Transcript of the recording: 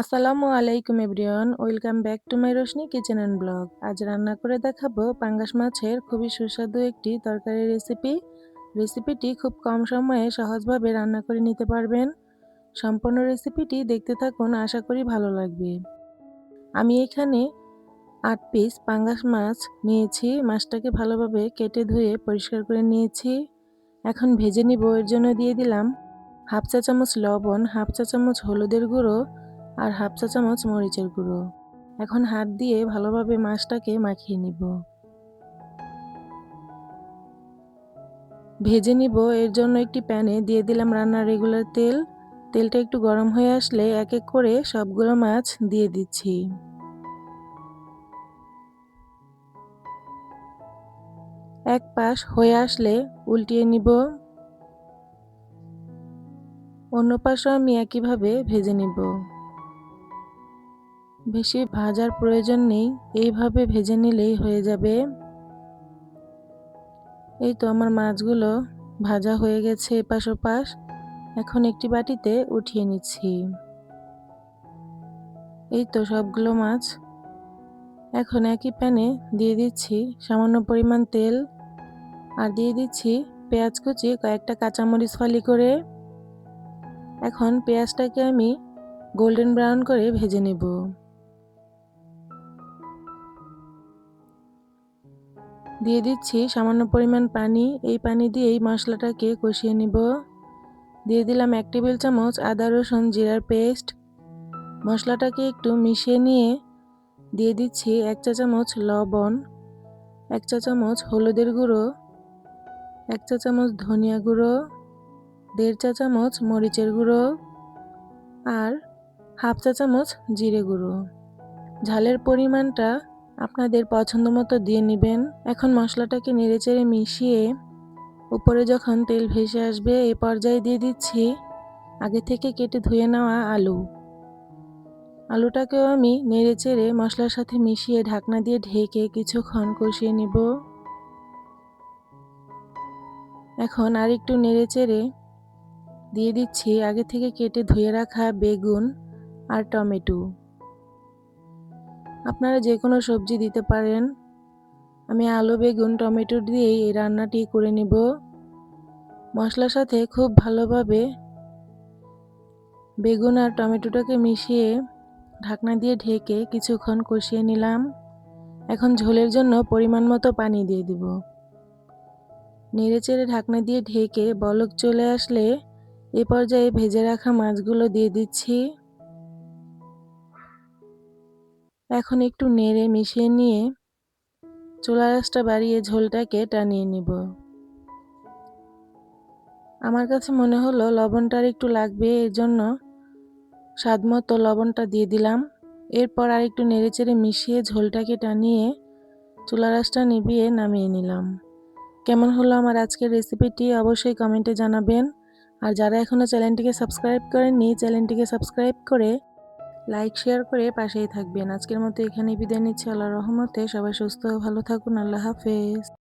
আসসালামু আলাইকুম everyone, welcome back to my Roshni kitchen and blog. আজ রান্না করে দেখাবো পাঙ্গাস মাছের খুবই সুস্বাদু একটি তরকারি রেসিপি। রেসিপিটি খুব কম সময়ে সহজভাবে রান্না করে নিতে পারবেন। সম্পূর্ণ রেসিপিটি দেখতে থাকুন, আশা করি ভালো লাগবে। আমি এখানে আট পিস পাঙ্গাস মাছ নিয়েছি, মাছটাকে ভালোভাবে কেটে ধুয়ে পরিষ্কার করে নিয়েছি। এখন ভেজে নিব, এর জন্য দিয়ে দিলাম হাফ চা চামচ লবণ, হাফ চা চামচ হলুদের গুঁড়ো আর হাফ চা চামচ মরিচের গুঁড়ো। এখন হাত দিয়ে ভালোভাবে মাছটাকে মাখিয়ে নিব। ভেজে নিব। এর জন্য একটি প্যানে দিয়ে দিলাম রান্নার রেগুলার তেল। তেলটা একটু গরম হয়ে আসলে এক এক করে সবগুলো মাছ দিয়ে দিচ্ছি। এক পাশ হয়ে আসলে উল্টিয়ে নিব। অন্য পাশও আমি একইভাবে ভেজে নিব। বেশি ভাজার প্রয়োজন নেই, এইভাবে ভেজে নিলেই হয়ে যাবে। এই তো আমার মাছগুলো ভাজা হয়ে গেছে এপাশ ওপাশ। এখন একটি বাটিতে উঠিয়ে নিচ্ছি। এই তো সবগুলো মাছ। এখন একই প্যানে দিয়ে দিচ্ছি সামান্য পরিমাণ তেল আর দিয়ে দিচ্ছি পেঁয়াজ কুচি, কয়েকটা কাঁচামরিচ ফালি করে। এখন পেঁয়াজটাকে আমি গোল্ডেন ব্রাউন করে ভেজে নেব। দিয়ে দিচ্ছি সামান্য পরিমাণ পানি। এই পানি দিয়েই মশলাটাকে কষিয়ে নিব। দিয়ে দিলাম এক টেবিল চামচ আদা, রসুন, জিরার পেস্ট। মশলাটাকে একটু মিশিয়ে নিয়ে দিয়ে দিচ্ছি এক চা চামচ লবণ, এক চা চামচ হলুদের গুঁড়ো, এক চা চামচ ধনিয়া গুঁড়ো, দেড় চা চামচ মরিচের গুঁড়ো আর হাফ চা চামচ জিরে গুঁড়ো। ঝালের পরিমাণটা আপনাদের পছন্দ মতো দিয়ে নেবেন। এখন মশলাটাকে নেড়েচেড়ে মিশিয়ে উপরে যখন তেল ভেসে আসবে, এ পর্যায়ে দিয়ে দিচ্ছি আগে থেকে কেটে ধুয়ে নেওয়া আলু। আলুটাকেও আমি নেড়েচেড়ে মশলার সাথে মিশিয়ে ঢাকনা দিয়ে ঢেকে কিছুক্ষণ কষিয়ে নিব। এখন আর একটু নেড়েচেড়ে দিয়ে দিচ্ছি আগে থেকে কেটে ধুয়ে রাখা বেগুন আর টমেটো। আপনারা যে কোনো সবজি দিতে পারেন। আমি আলু, বেগুন, টমেটো দিয়েই এই রান্নাটি করে নিব। মশলার সাথে খুব ভালোভাবে বেগুন আর টমেটোটাকে মিশিয়ে ঢাকনা দিয়ে ঢেকে কিছুক্ষণ কষিয়ে নিলাম। এখন ঝোলের জন্য পরিমাণ মতো পানি দিয়ে দিব। নেড়েচেড়ে ঢাকনা দিয়ে ঢেকে বলক চলে আসলে এ পর্যায়ে ভেজে রাখা মাছগুলো দিয়ে দিচ্ছি। এখন একটু নেড়ে মিশিয়ে নিয়ে চুলা রাসটা বাড়িয়ে ঝোলটাকে টানিয়ে নিব। আমার কাছে মনে হলো লবণটার একটু লাগবে, এর জন্য স্বাদ মতো লবণটা দিয়ে দিলাম। এরপর আর একটু নেড়েচেড়ে মিশিয়ে ঝোলটাকে টানিয়ে চুলা রাসটা নিভিয়ে নামিয়ে নিলাম। কেমন হলো আমার আজকের রেসিপিটি অবশ্যই কমেন্টে জানাবেন। আর যারা এখনও চ্যানেলটিকে সাবস্ক্রাইব করেননি, চ্যানেলটিকে সাবস্ক্রাইব করে লাইক শেয়ার করে পাশেই থাকবেন। আজকের মতো এখানে বিদায় নিচ্ছি। আল্লাহ রহমতে সবাই সুস্থ ভালো থাকুন। আল্লাহ হাফেজ।